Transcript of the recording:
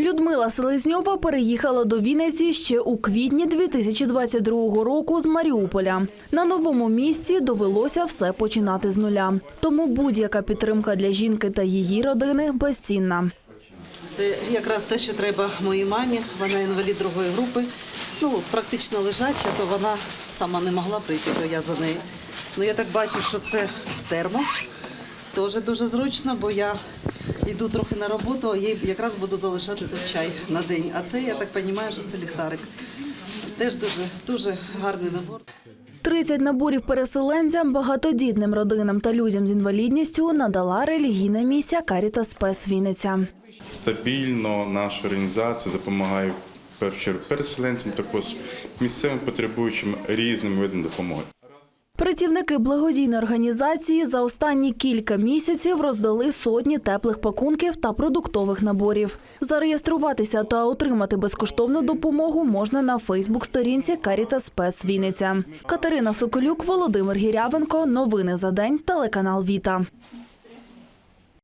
Людмила Селезньова переїхала до Вінниці ще у квітні 2022 року з Маріуполя. На новому місці довелося все починати з нуля. Тому будь-яка підтримка для жінки та її родини безцінна. Це якраз те, що треба моїй мамі. Вона інвалід другої групи. Ну, практично лежача, то вона сама не могла прийти, то я за нею. Ну я так бачу, що це термос. Теж дуже зручно, бо я йду трохи на роботу, а їй якраз буду залишати тут чай на день. А це, я так розумію, що це ліхтарик. Теж дуже, дуже гарний набор. 30 наборів переселенцям, багатодітним родинам та людям з інвалідністю надала релігійна місія Карітас Спес Вінниця. Стабільно наша організація допомагає в першу чергу переселенцям, також місцевим потребуючим різним видам допомоги. Працівники благодійної організації за останні кілька місяців роздали сотні теплих пакунків та продуктових наборів. Зареєструватися та отримати безкоштовну допомогу можна на Фейсбук-сторінці Карітас Пес Вінниця. Катерина Соколюк, Володимир Гірявенко. Новини за день. Телеканал Віта.